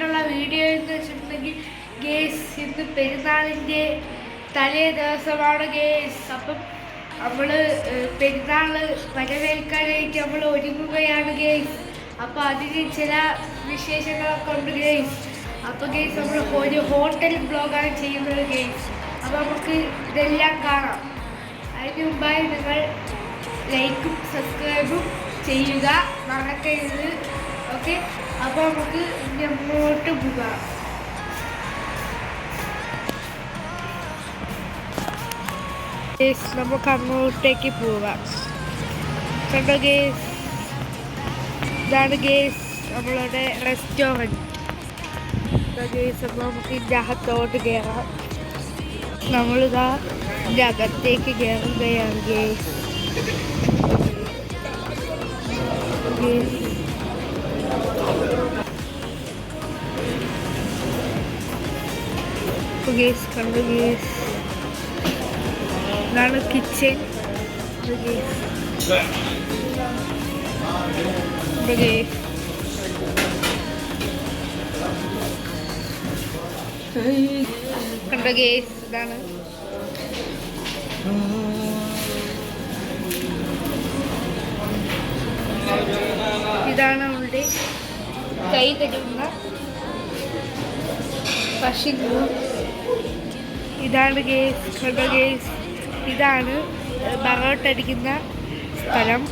പറഞ്ഞിട്ടുള്ള വീഡിയോ എന്ന് വെച്ചിട്ടുണ്ടെങ്കിൽ ഗേസ് ഇന്ന് പെരുന്നാളിന്റെ തലേ ദിവസമാണ് ഗേസ് അപ്പം നമ്മൾ പെരുന്നാൾ വരവേൽക്കാനായിട്ട് നമ്മൾ ഒരുങ്ങുകയാണ് ഗേസ് അപ്പോൾ അതിന് ചില വിശേഷങ്ങളൊക്കെ ഉണ്ട് ഗേസ് അപ്പോൾ ഗേസ് നമ്മൾ ഒരു ഹോട്ടൽ ബ്ലോഗാണ് ചെയ്യുന്നത് ഗേസ് അപ്പോൾ നമുക്ക് ഇതെല്ലാം കാണാം. അതിന് മുമ്പായി നിങ്ങൾ ലൈക്കും സബ്സ്ക്രൈബും ചെയ്യുക മറക്കരുത്. ഓക്കെ? അപ്പോൾ നമുക്ക് ഇനി അങ്ങോട്ട് പോകാം. നമുക്ക് അങ്ങോട്ടേക്ക് പോകാം കണ്ടോ ഗേസ്? ഇതാണ് ഗേസ് നമ്മളുടെ റെസ്റ്റോറന്റ്. ഗേസ്? അപ്പോൾ നമുക്ക് ഇതിന്റെ അകത്തോട്ട് കയറാം നമ്മളിതാ ഇതിന്റെ അകത്തേക്ക് കയറുകയാണ് ഗേസ്. ഗേസ് ഗേസ് കണ്ടു ഗേസ് ഇതാണ് കിച്ചൺ കണ്ട ഗേസ് ഇതാണ്. ഇതാണ് അവളുടെ കൈ തരുന്ന പശു ഇതാണ് ഗേസ് കണ്ട ഗേസ്. ഇതാണ് ബറോട്ടടിക്കുന്ന സ്ഥലം.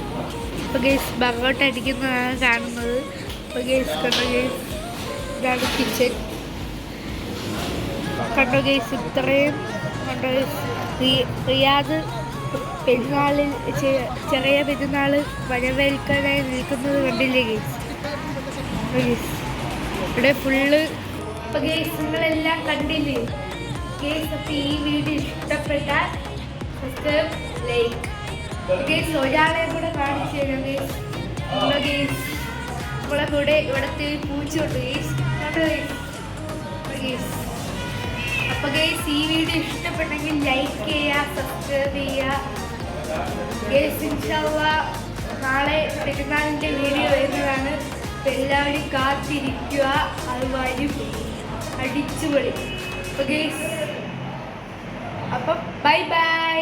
ഇപ്പോൾ ഗേസ് ബറോട്ടടിക്കുന്നതാണ് കാണുന്നത്. ഇപ്പോൾ ഗേസ് കണ്ട ഗേസ്? ഇതാണ് കിച്ചൺ കണ്ടോ ഗേസ്? ഇത്രയും കണ്ടോ റിയാദ് പെരുന്നാളിൽ ചെറിയ പെരുന്നാൾ വരവേൽക്കാനായി നിൽക്കുന്നത് കണ്ടില്ലേ ഗേസ്? ഇവിടെ ഫുള്ള് ഇപ്പോൾ ഗേസ് നിങ്ങളെല്ലാം കണ്ടില്ലേ? ഗേസ് അപ്പോൾ ഈ വീഡിയോ ഇഷ്ടപ്പെട്ടാൽ സബ്സ്ക്രൈബ് ലൈക്ക് ഗേസ് ഒരാളെ കൂടെ കാണിച്ചു തരാം ഗേസ് നമ്മളെ കൂടെ ഇവിടുത്തെ പൂച്ചയുണ്ട് ഗേസ് ഗേസ് അപ്പോൾ ഗേസ് ഈ വീഡിയോ ഇഷ്ടപ്പെട്ടെങ്കിൽ ലൈക്ക് ചെയ്യുക സബ്സ്ക്രൈബ് ചെയ്യുക ഗേസ് ഇൻഷാല്ല നാളെ പെരുന്നാളിന്റെ വീഡിയോ വരുന്നതാണ്. എല്ലാവരും കാത്തിരിക്കുക. അത് വരും. അടിച്ചുപൊളി. അപ്പം ബൈ ബൈ